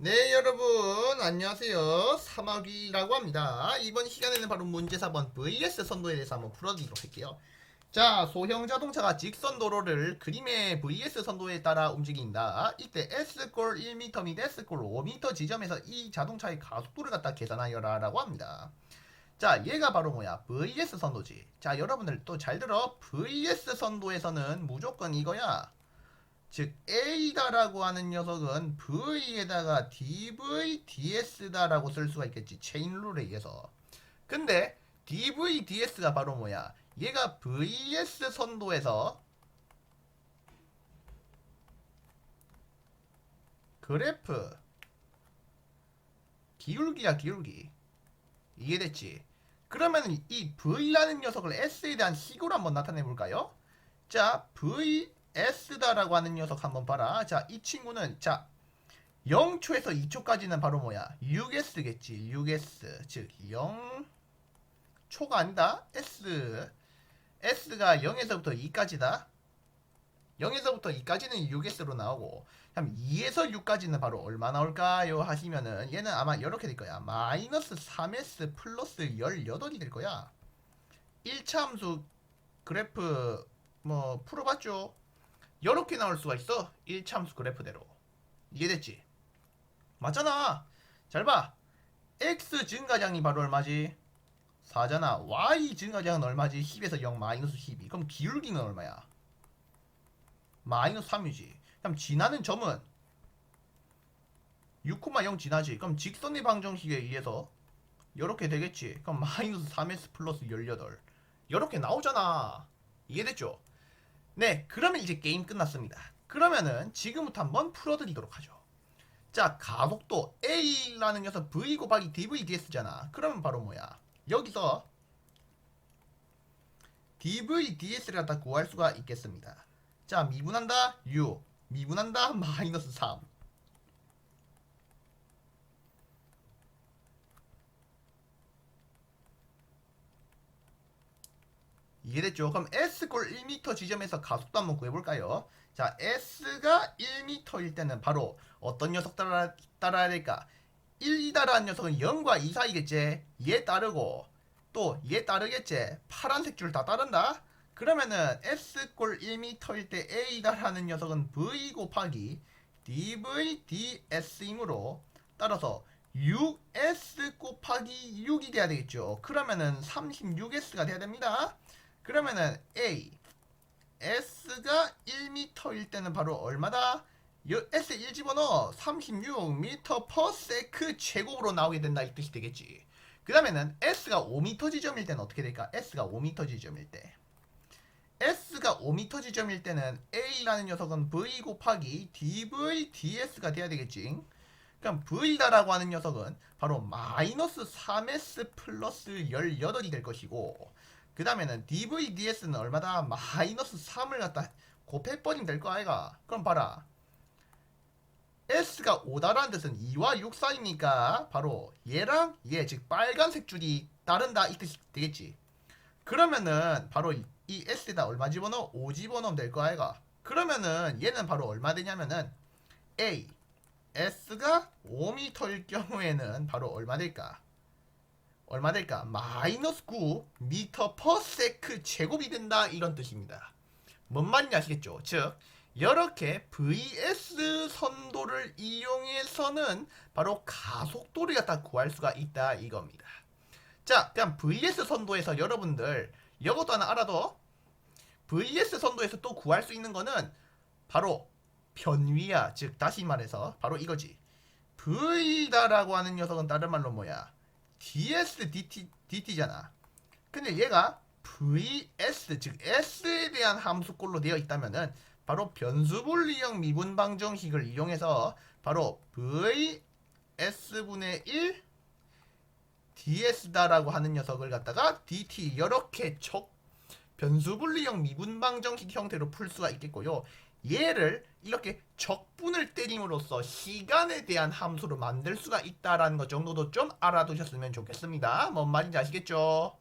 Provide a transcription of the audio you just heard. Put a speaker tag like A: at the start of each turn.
A: 네 여러분. 안녕하세요. 사마귀라고 합니다. 이번 시간에는 바로 문제 4번 VS 선도에 대해서 한번 풀어드리도록 할게요. 자 소형 자동차가 직선 도로를 그림의 VS 선도에 따라 움직인다. 이때 S골 1m 및 S골 5m 지점에서 이 자동차의 가속도를 갖다 계산하여라 라고 합니다. 자 얘가 바로 뭐야? VS 선도지. 자 여러분들 또 잘 들어. VS 선도에서는 무조건 이거야 즉 A다라고 하는 녀석은 V에다가 DV, DS다라고 쓸 수가 있겠지 체인 룰에 의해서 근데 DV, DS가 바로 뭐야 얘가 VS 선도에서 그래프 기울기야 기울기 이해됐지? 그러면 이 V라는 녀석을 S에 대한 식으로 한번 나타내 볼까요? 자, VS다라고 하는 녀석 한번 봐라. 자, 이 친구는 자 0초에서 2초까지는 바로 뭐야? 6S겠지. 6S. 즉 0초가 아니다. S. S가 0에서부터 2까지다. 0에서부터 2까지는 6S로 나오고 그럼 2에서 6까지는 바로 얼마 나올까요? 하시면은 얘는 아마 이렇게 될 거야. 마이너스 3S 플러스 18이 될 거야. 1차 함수 그래프 뭐 풀어봤죠? 이렇게 나올 수가 있어. 1차 함수 그래프대로. 이해됐지? 맞잖아. 잘 봐. X 증가량이 바로 얼마지? 4잖아. Y 증가량은 얼마지? 10에서 0 마이너스 12. 그럼 기울기는 얼마야? 마이너스 3이지. 그럼 지나는 점은 6,0 지나지. 그럼 직선의 방정식에 의해서 이렇게 되겠지. 그럼 마이너스 3s 플러스 18. 이렇게 나오잖아. 이해됐죠? 네, 그러면 이제 게임 끝났습니다. 그러면은 지금부터 한번 풀어드리도록 하죠. 자, 가속도 A라는 녀석 V 곱하기 dv ds잖아. 그러면 바로 뭐야? 여기서 dv ds를 갖다 구할 수가 있겠습니다. 자, 미분한다 6, 미분한다 마이너스 3. 이해됐죠? 그럼 S골 1m 지점에서 가속도 한번 구해볼까요? 자, S가 1m일 때는 바로 어떤 녀석 따라, 따라야 될까? 1이다라는 녀석은 0과 2 사이겠지? 얘 따르고 또 얘 따르겠지? 파란색 줄 다 따른다? 그러면은 S골 1m일 때 A다라는 녀석은 V 곱하기 dV ds이므로 따라서 6S 곱하기 6이 돼야 되겠죠. 그러면은 36S가 돼야 됩니다. 그러면은 A S가 1m일 때는 바로 얼마다? 요 S 1 집어넣어 36m per sec 제곱으로 나오게 된다 이 뜻이 되겠지. 그 다음에는 S가 5m 지점일 때는 어떻게 될까? S가 5m 지점일 때. S가 5m 지점일 때는 A라는 녀석은 V 곱하기 dV ds가 돼야 되겠지. 그럼 V다라고 하는 녀석은 바로 마이너스 3S 플러스 18이 될 것이고 그 다음에는 dv ds는 얼마다? 마이너스 3을 갖다 곱해버리면 될 거 아이가? 그럼 봐라. s가 5다라는 뜻은 2와 6 사이니까 바로 얘랑 얘, 즉 빨간색 줄이 따른다 이 뜻이 되겠지. 그러면은 바로 이, 이 s에다 얼마 집어넣어? 5 집어넣으면 될 거 아이가? 그러면은 얘는 바로 얼마 되냐면은 a s가 5m일 경우에는 바로 얼마 될까? 얼마 될까? 마이너스 9 미터 퍼 세크 제곱이 된다 이런 뜻입니다. 뭔 말인지 아시겠죠? 즉 이렇게 VS 선도를 이용해서는 바로 가속도를 갖다 구할 수가 있다 이겁니다. 자, 그냥 VS 선도에서 여러분들 이것도 하나 알아도 VS 선도에서 또 구할 수 있는 거는 바로 변위야. 즉 다시 말해서 바로 이거지. V다라고 하는 녀석은 다른 말로 뭐야? Ds dt dt잖아. 근데 얘가 vs 즉 s에 대한 함수꼴로 되어 있다면은 바로 변수분리형 미분 방정식을 이용해서 바로 vs 분의 1 ds다라고 하는 녀석을 갖다가 dt 이렇게 적 변수분리형 미분 방정식 형태로 풀 수가 있겠고요. 얘를 이렇게 적분을 때림으로써 시간에 대한 함수로 만들 수가 있다라는 것 정도도 좀 알아두셨으면 좋겠습니다. 뭔 말인지 아시겠죠?